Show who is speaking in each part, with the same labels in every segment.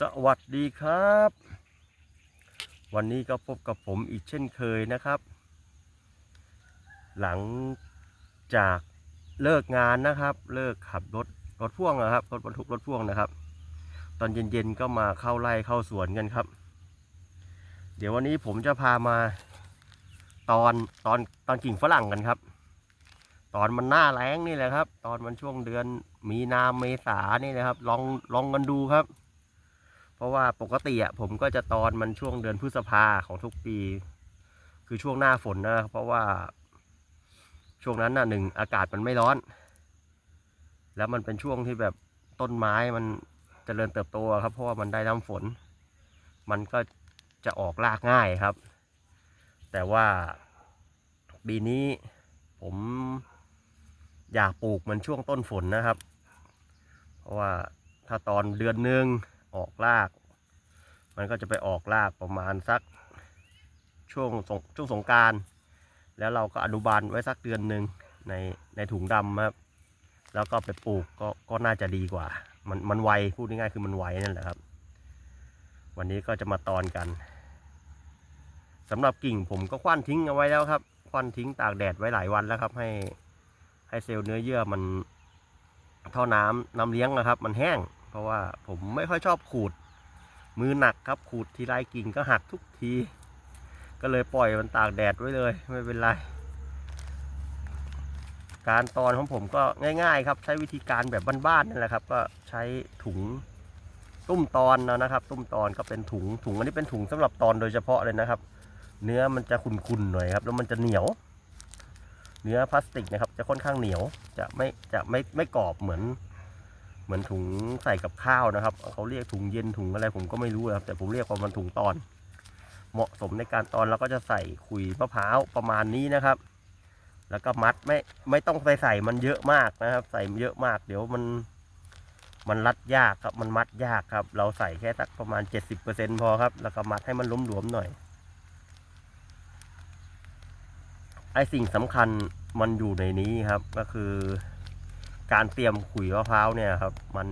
Speaker 1: สวัสดีครับ วันนี้ก็พบกับผมอีกเช่นเคยนะครับ หลังจากเลิกงานนะครับ เลิกขับรถรถพ่วงนะครับรถบรรทุกรถพ่วงนะครับ ตอนเย็นๆก็มาเข้าไร่เข้าสวนกันครับ เดี๋ยววันนี้ผมจะพามาตอนตอนตอนกิ่งฝรั่งกันครับ ตอนมันหน้าแล้งนี่แหละครับ ตอนมันช่วงเดือนมีนาเมษานี่นะครับ ลองลองกันดูครับ ราะว่าปกติอะผมก็จะตอนมันช่วงเดือนพฤษภาของทุกปี คือช่วงหน้าฝนนะ เพราะว่าช่วงนั้นน่ะหนึ่งอากาศมันไม่ร้อน แล้วมันเป็นช่วงที่แบบต้นไม้มันจเจริญเติบโตครับ เพราะว่ามันได้น้ำฝน มันก็จะออกรากง่ายครับ แต่ว่าปีนี้ผมอยากปลูกมันช่วงต้นฝนนะครับ เพราะว่าถ้าตอนเดือนหนึ่ง ออกราก มันก็จะไปออกรากประมาณสักช่วงสงช่วงสงการ แล้วเราก็อนุบาลไว้สักเดือนหนึ่งในในถุงดำครับ แล้วก็ไปปลูกก็ก็น่าจะดีกว่า มันมันไวพูดง่ายๆคือมันไวนั่นแหละครับ วันนี้ก็จะมาตอนกันสำหรับกิ่งผมก็คว้านทิ้งเอาไว้แล้วครับคว้านทิ้งตากแดดไว้หลายวันแล้วครับ ให้ให้เซลล์เนื้อเยื่อมันท่อน้ำน้ำเลี้ยงนะครับ มันแห้ง เพราะว่าผมไม่ค่อยชอบขูด มือหนักครับขูดทีไรกิ่งก็หักทุกที ก็เลยปล่อยมันตากแดดไว้เลยไม่เป็นไร การตอนของผมก็ง่าย ๆ ครับ ใช้วิธีการแบบบ้านๆนั่นแหละครับ ก็ใช้ถุงตุ้มตอนนะครับ ตุ้มตอนก็เป็นถุงถุงอันนี้เป็นถุงสำหรับตอนโดยเฉพาะเลยนะครับ เนื้อมันจะขุ่นๆหน่อยครับ แล้วมันจะเหนียว เนื้อพลาสติกนะครับ จะค่อนข้างเหนียวจะไม่จะไม่ไม่กรอบเหมือน เหมือนถุงใส่กับข้าวนะครับเขาเรียกถุงเย็นถุงอะไรผมก็ไม่รู้นะครับแต่ผมเรียกว่ามันถุงตอน เหมาะสมในการตอนเราก็จะใส่ขุยมะพร้าวประมาณนี้นะครับ แล้วก็มัดไม่ไม่ต้องไปใส่มันเยอะมากนะครับ ใส่เยอะมาก เดี๋ยวมัน มันรัดยากครับ มันมัดยากครับ เราใส่แค่สักประมาณ 70%พอครับ แล้วก็มัดให้มันหลวมๆหน่อยไอสิ่งสำคัญมันอยู่ในนี้ครับก็คือ การเตรียมขุยมะพร้าวเนี่ยครับมัน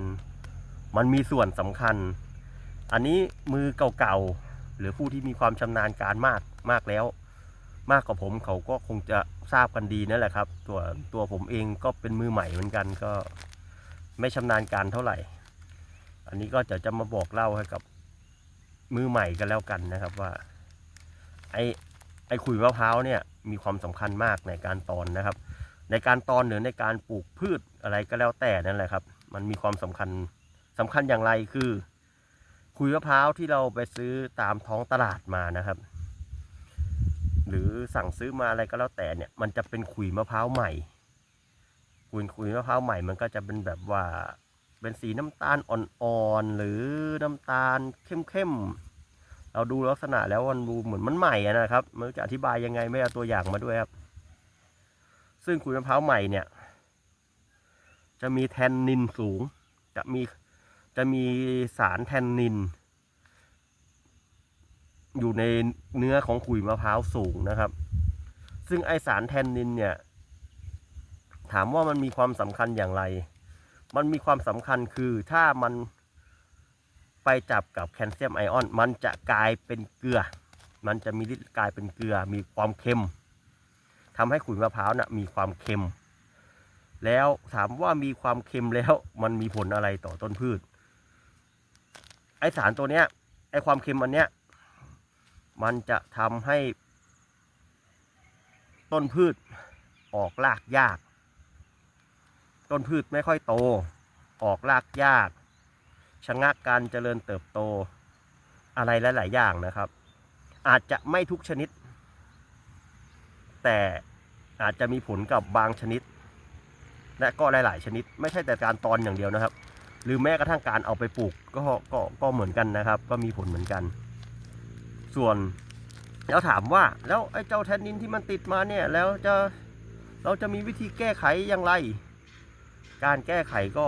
Speaker 1: มันมีส่วนสำคัญ อันนี้มือเก่าๆหรือผู้ที่มีความชำนาญการมากมากแล้ว มากกว่าผมเขาก็คงจะทราบกันดีนั่นแหละครับ ตัวตัวผมเองก็เป็นมือใหม่เหมือนกันก็ไม่ชำนาญการเท่าไหร่ อันนี้ก็จะจะมาบอกเล่าให้กับมือใหม่กันแล้วกันนะครับว่า ไอไอขุยมะพร้าวเนี่ยมีความสำคัญมากในการตอนนะครับ ในการตอนหรือในการปลูกพืชอะไรก็แล้วแต่นั่นแหละครับ มันมีความสำคัญสำคัญอย่างไรคือขุยมะพร้าวที่เราไปซื้อตามท้องตลาดมานะครับ หรือสั่งซื้อมาอะไรก็แล้วแต่เนี่ย มันจะเป็นขุยมะพร้าวใหม่ขุยขุยมะพร้าวใหม่มันก็จะเป็นแบบว่าเป็นสีน้ำตาลอ่อนๆหรือน้ำตาลเข้มๆเราดูลักษณะแล้วมันดูเหมือนมันใหม่นะครับไม่รู้จะอธิบายยังไงไม่เอาตัวอย่างมาด้วยครับ ซึ่งขุยมะพร้าวใหม่เนี่ย จะมีแทนนินสูง จะมีจะมีสารแทนนิน อยู่ในเนื้อของขุยมะพร้าวสูงนะครับ ซึ่งไอสารแทนนินเนี่ย ถามว่ามันมีความสำคัญอย่างไร มันมีความสำคัญคือถ้ามันไปจับกับแคลเซียมไอออน มันจะกลายเป็นเกลือ มันจะมีฤทธิ์กลายเป็นเกลือ มีความเค็ม ทำให้ขุยมะพร้าวนะ่ะมีความเค็ม แล้วถามว่ามีความเค็มแล้วมันมีผลอะไรต่อต้นพืช ไอสารตัวเนี้ยไอความเค็มอันเนี้ยมันจะทำให้ ต้นพืชออกรากยาก ต้นพืชไม่ค่อยโต ออกรากยากชะงักการเจริญเติบโตอะไรหลาย ๆ อย่างนะครับ อาจจะไม่ทุกชนิด แต่อาจจะมีผลกับบางชนิด และก็หลาย ๆ ชนิด ไม่ใช่แต่การตอนอย่างเดียวนะครับ หรือแม้กระทั่งการเอาไปปลูกก็ก็ก็เหมือนกันนะครับ ก็มีผลเหมือนกัน ส่วนแล้วถามว่าแล้วไอ้เจ้าแทนนินที่มันติดมาเนี่ยแล้วจะเราจะมีวิธีแก้ไขอย่างไร การแก้ไขก็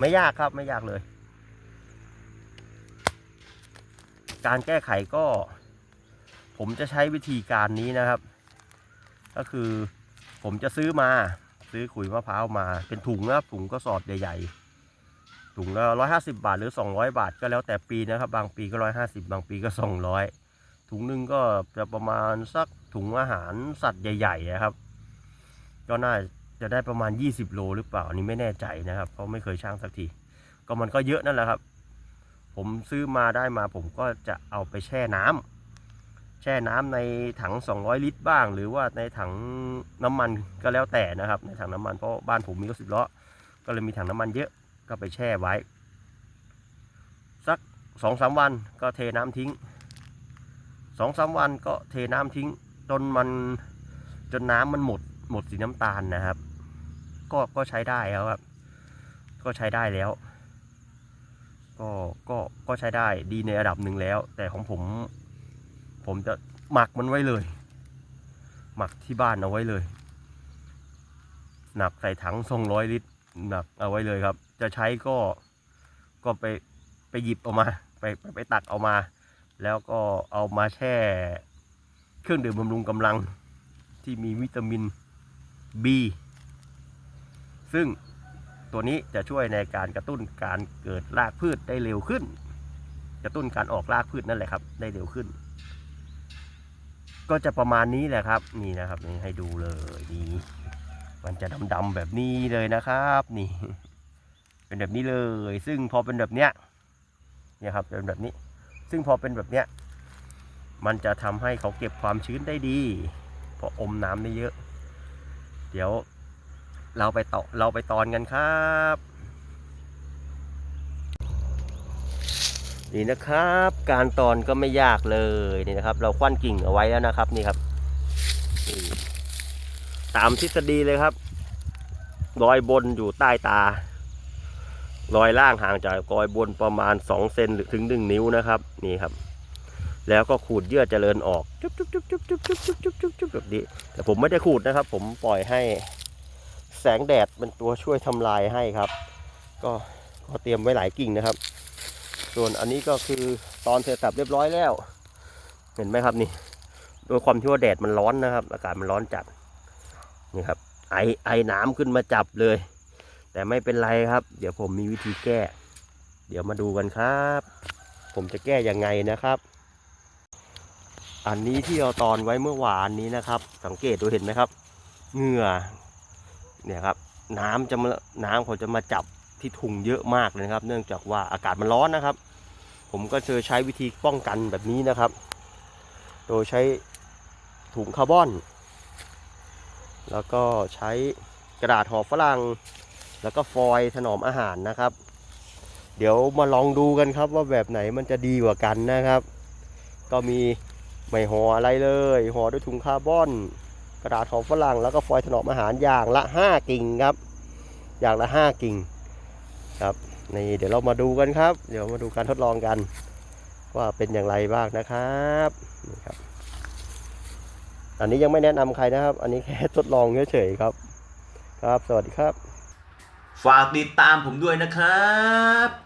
Speaker 1: ไม่ยากครับไม่ยากเลย การแก้ไขก็ ผมจะใช้วิธีการนี้นะครับ ก็คือผมจะซื้อมาซื้อขุยมะพร้าวมาเป็นถุงนะครับถุงก็สอดใหญ่ ๆ ถุงละร้อยห้าสิบาทหรือสองร้อยบาทก็แล้วแต่ปีนะครับ บางปีก็ร้อยห้าสิบบางปีก็สองร้อยถุงหนึ่งก็จะประมาณสักถุงอาหารสัตว์ใหญ่ๆนะครับ ก็น่าจะได้ประมาณ 20 โลหรือเปล่าอันนี้ไม่แน่ใจนะครับ เพราะไม่เคยช่างสักที ก็มันก็เยอะนั่นแหละครับ ผมซื้อมาได้มาผมก็จะเอาไปแช่น้ำ แช่น้ำในถัง 200 ลิตรบ้าง หรือว่าในถังน้ำมันก็แล้วแต่นะครับ ในถังน้ำมันเพราะบ้านผมมีรถสิบล้อก็เลยมีถังน้ำมันเยอะก็ไปแช่ไว้ สักสองสามวันก็เทน้ำทิ้งสองสามวันก็เทน้ำทิ้ง จนมันจนน้ำมันหมดหมดสีน้ำตาลนะครับ ก็ก็ใช้ได้แล้วครับ ก็ใช้ได้แล้ว ก็ก็ก็ใช้ได้ดีในระดับหนึ่งแล้ว แต่ของผม ผมจะหมักมันไว้เลย หมักที่บ้านเอาไว้เลย หนักใส่ถังทรงร้อยลิตรหนักเอาไว้เลยครับ จะใช้ก็ก็ไปไปหยิบออกมา ไปไปไปตักเอามา แล้วก็เอามาแช่ เครื่องดื่มบำรุงกำลังที่มีวิตามิน B ซึ่งตัวนี้จะช่วยในการกระตุ้นการเกิดรากพืชได้เร็วขึ้น กระตุ้นการออกรากพืชนั่นแหละครับ ได้เร็วขึ้น ก็จะประมาณนี้แหละครับ นี่นะครับนี่ให้ดูเลยนี่มันจะดำๆแบบนี้เลยนะครับ นี่ เป็นแบบนี้เลย ซึ่งพอเป็นแบบเนี้ยเนี่ยครับเป็นแบบนี้ ซึ่งพอเป็นแบบเนี้ยมันจะทำให้เขาเก็บความชื้นได้ดีเพราะอมน้ำได้เยอะ เดี๋ยวเราไปต่อเราไปตอนกันครับ นี่นะครับ การตอนก็ไม่ยากเลยนี่นะครับ เราคว้านกิ่งเอาไว้แล้วนะครับนี่ครับตามทฤษฎีเลยครับรอยบนอยู่ใต้ตารอยล่างห่างจากรอยบนประมาณ2เซนหรือถึง1นิ้วนะครับ นี่ครับ แล้วก็ขูดเยื่อเจริญออกจุ๊บจุ๊บจุ๊บจุ๊บจุ๊บจุ๊บจุ๊บจุ๊บจุ๊บจุ๊บแบบนี้แต่ผมไม่ได้ขูดนะครับ ผมปล่อยให้แสงแดดเป็นตัวช่วยทำลายให้ครับ ก็ก็เตรียมไว้หลายกิ่งนะครับ ส่วนอันนี้ก็คือตอนเสร็จสับเรียบร้อยแล้ว เห็นไหมครับนี่โดยความที่ว่าแดดมันร้อนนะครับ อากาศมันร้อนจัดนี่ครับ ไอไอน้ำขึ้นมาจับเลย แต่ไม่เป็นไรครับ เดี๋ยวผมมีวิธีแก้ เดี๋ยวมาดูกันครับ ผมจะแก้ยังไงนะครับ อันนี้ที่เราตอนไว้เมื่อวานนี้นะครับ สังเกตดูเห็นไหมครับเหงื่อเนี่ยครับน้ำจะมาน้ำเขาจะมาจับที่ถุงเยอะมากเลยครับ เนื่องจากว่าอากาศมันร้อนนะครับ ผมก็เจอใช้วิธีป้องกันแบบนี้นะครับ โดยใช้ถุงคาร์บอน แล้วก็ใช้กระดาษห่อฝรั่ง แล้วก็ฟอยล์ถนอมอาหารนะครับ เดี๋ยวมาลองดูกันครับว่าแบบไหนมันจะดีกว่ากันนะครับ ก็มีไม่ห่ออะไรเลยห่อด้วยถุงคาร์บอน กระดาษห่อฝรั่ง แล้วก็ฟอยล์ถนอมอาหารอย่างละ 5 กิ่งครับ อย่างละ 5 กิ่งครับ นี่เดี๋ยวเรามาดูกันครับ เดี๋ยวมาดูการทดลองกัน ว่าเป็นอย่างไรบ้างนะครับนี่ครับ อันนี้ยังไม่แนะนำใครนะครับ อันนี้แค่ทดลองเฉยๆครับ ครับ สวัสดีครับ
Speaker 2: ฝากติดตามผมด้วยนะครับ